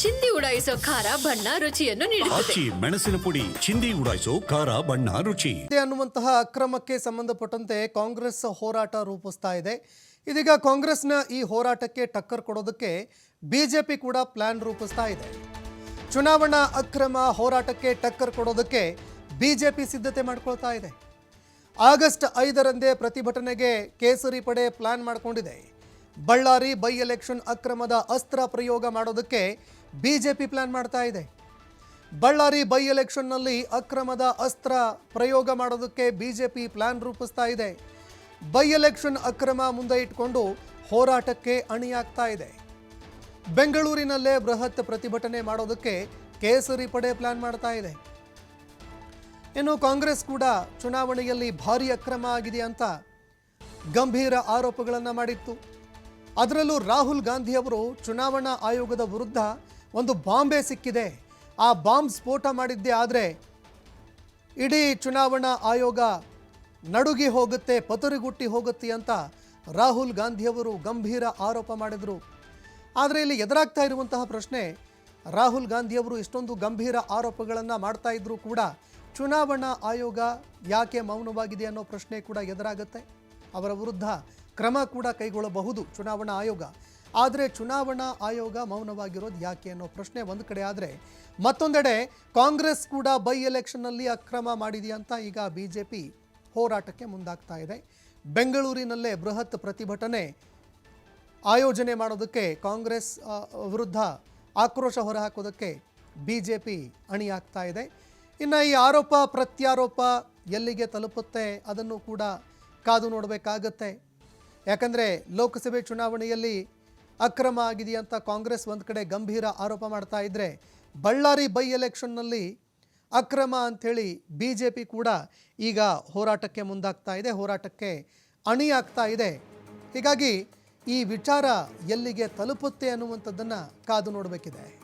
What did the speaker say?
ಚಿಂದಿ ಉಡಾಯಿಸೋ ಖಾರ ಬಣ್ಣ ರುಚಿಯನ್ನು ನೀಡುತ್ತದೆ. ಆಚಿ ಮೆಣಸಿನ ಪುಡಿ ಚಿಂದಿ ಉಡಾಯಿಸೋ ಖಾರ ಬಣ್ಣ ರುಚಿ. ಇದೆ ಅನ್ನುವಂತಹ ಅಕ್ರಮಕ್ಕೆ ಸಂಬಂಧಪಟ್ಟಂತೆ ಕಾಂಗ್ರೆಸ್ ಹೋರಾಟ ರೂಪಿಸ್ತಾ ಇದೆ. ಇದೀಗ ಕಾಂಗ್ರೆಸ್ನ ಈ ಹೋರಾಟಕ್ಕೆ ಟಕ್ಕರ್ ಕೊಡೋದಕ್ಕೆ ಬಿಜೆಪಿ ಕೂಡ ಪ್ಲಾನ್ ರೂಪಿಸ್ತಾ ಇದೆ. ಚುನಾವಣಾ ಅಕ್ರಮ ಹೋರಾಟಕ್ಕೆ ಟಕ್ಕರ್ ಕೊಡೋದಕ್ಕೆ ಬಿಜೆಪಿ ಸಿದ್ಧತೆ ಮಾಡ್ಕೊಳ್ತಾ ಇದೆ. ಆಗಸ್ಟ್ ಐದರಂದೇ ಪ್ರತಿಭಟನೆಗೆ ಕೇಸರಿ ಪಡೆ ಪ್ಲಾನ್ ಮಾಡಿಕೊಂಡಿದೆ. ಬಳ್ಳಾರಿ ಬೈ ಎಲೆಕ್ಷನ್ ಅಕ್ರಮದ ಅಸ್ತ್ರ ಪ್ರಯೋಗ ಮಾಡೋದಕ್ಕೆ ಬಿಜೆಪಿ ಪ್ಲಾನ್ ಮಾಡ್ತಾ ಇದೆ. ಬಳ್ಳಾರಿ ಬೈ ಎಲೆಕ್ಷನ್ನಲ್ಲಿ ಅಕ್ರಮದ ಅಸ್ತ್ರ ಪ್ರಯೋಗ ಮಾಡೋದಕ್ಕೆ ಬಿಜೆಪಿ ಪ್ಲಾನ್ ರೂಪಿಸ್ತಾ ಇದೆ. ಬೈ ಎಲೆಕ್ಷನ್ ಅಕ್ರಮ ಮುಂದೆ ಇಟ್ಕೊಂಡು ಹೋರಾಟಕ್ಕೆ ಅಣಿಯಾಗ್ತಾ ಇದೆ. ಬೆಂಗಳೂರಿನಲ್ಲೇ ಬೃಹತ್ ಪ್ರತಿಭಟನೆ ಮಾಡೋದಕ್ಕೆ ಕೇಸರಿ ಪಡೆ ಪ್ಲಾನ್ ಮಾಡ್ತಾ ಇದೆ. ಇನ್ನು ಕಾಂಗ್ರೆಸ್ ಕೂಡ ಚುನಾವಣೆಯಲ್ಲಿ ಭಾರಿ ಅಕ್ರಮ ಆಗಿದೆ ಅಂತ ಗಂಭೀರ ಆರೋಪಗಳನ್ನು ಮಾಡಿತ್ತು. ಅದರಲ್ಲೂ ರಾಹುಲ್ ಗಾಂಧಿ ಅವರು ಚುನಾವಣಾ ಆಯೋಗದ ವಿರುದ್ಧ ಒಂದು ಬಾಂಬೆ ಸಿಕ್ಕಿದೆ. ಆ ಬಾಂಬ್ ಸ್ಫೋಟ ಮಾಡಿದ್ದೇ ಆದರೆ ಇಡೀ ಚುನಾವಣಾ ಆಯೋಗ ನಡುಗಿ ಹೋಗುತ್ತೆ, ಪತರಿಗುಟ್ಟಿ ಹೋಗುತ್ತೆ ಅಂತ ರಾಹುಲ್ ಗಾಂಧಿಯವರು ಗಂಭೀರ ಆರೋಪ ಮಾಡಿದರು. ಆದರೆ ಇಲ್ಲಿ ಎದುರಾಗ್ತಾ ಇರುವಂತಹ ಪ್ರಶ್ನೆ, ರಾಹುಲ್ ಗಾಂಧಿಯವರು ಇಷ್ಟೊಂದು ಗಂಭೀರ ಆರೋಪಗಳನ್ನು ಮಾಡ್ತಾ ಇದ್ರೂ ಕೂಡ ಚುನಾವಣಾ ಆಯೋಗ ಯಾಕೆ ಮೌನವಾಗಿದೆ ಅನ್ನೋ ಪ್ರಶ್ನೆ ಕೂಡ ಎದುರಾಗುತ್ತೆ. ಅವರ ವಿರುದ್ಧ ಕ್ರಮ ಕೂಡ ಕೈಗೊಳ್ಳಬಹುದು ಚುನಾವಣಾ ಆಯೋಗ. ಆದರೆ ಚುನಾವಣಾ ಆಯೋಗ ಮೌನವಾಗಿರೋದು ಯಾಕೆ ಅನ್ನೋ ಪ್ರಶ್ನೆ ಒಂದು ಕಡೆ ಆದರೆ ಮತ್ತೊಂದೆಡೆ ಕಾಂಗ್ರೆಸ್ ಕೂಡ ಬೈ ಎಲೆಕ್ಷನ್ನಲ್ಲಿ ಅಕ್ರಮ ಮಾಡಿದೆಯಾ ಅಂತ ಈಗ ಬಿ ಜೆ ಪಿ ಹೋರಾಟಕ್ಕೆ ಮುಂದಾಗ್ತಾ ಇದೆ. ಬೆಂಗಳೂರಿನಲ್ಲೇ ಬೃಹತ್ ಪ್ರತಿಭಟನೆ ಆಯೋಜನೆ ಮಾಡೋದಕ್ಕೆ ಕಾಂಗ್ರೆಸ್ ವಿರುದ್ಧ ಆಕ್ರೋಶ ಹೊರಹಾಕೋದಕ್ಕೆ ಬಿ ಜೆ ಪಿ ಅಣಿಯಾಗ್ತಾ ಇದೆ. ಇನ್ನು ಈ ಆರೋಪ, ಪ್ರತ್ಯಾರೋಪ ಎಲ್ಲಿಗೆ ತಲುಪುತ್ತೆ ಅದನ್ನು ಕೂಡ ಕಾದು ನೋಡಬೇಕಾಗತ್ತೆ. ಯಾಕಂದರೆ ಲೋಕಸಭೆ ಚುನಾವಣೆಯಲ್ಲಿ ಅಕ್ರಮ ಆಗಿದೆ ಅಂತ ಕಾಂಗ್ರೆಸ್ ಒಂದು ಕಡೆ ಗಂಭೀರ ಆರೋಪ ಮಾಡ್ತಾ ಇದ್ದರೆ ಬಳ್ಳಾರಿ ಬೈ ಎಲೆಕ್ಷನ್ನಲ್ಲಿ ಅಕ್ರಮ ಅಂಥೇಳಿ ಬಿ ಜೆ ಪಿ ಕೂಡ ಈಗ ಹೋರಾಟಕ್ಕೆ ಮುಂದಾಗ್ತಾ ಇದೆ, ಹೋರಾಟಕ್ಕೆ ಅಣಿಯಾಗ್ತಾ ಇದೆ. ಹೀಗಾಗಿ ಈ ವಿಚಾರ ಎಲ್ಲಿಗೆ ತಲುಪುತ್ತೆ ಅನ್ನುವಂಥದ್ದನ್ನು ಕಾದು ನೋಡಬೇಕಿದೆ.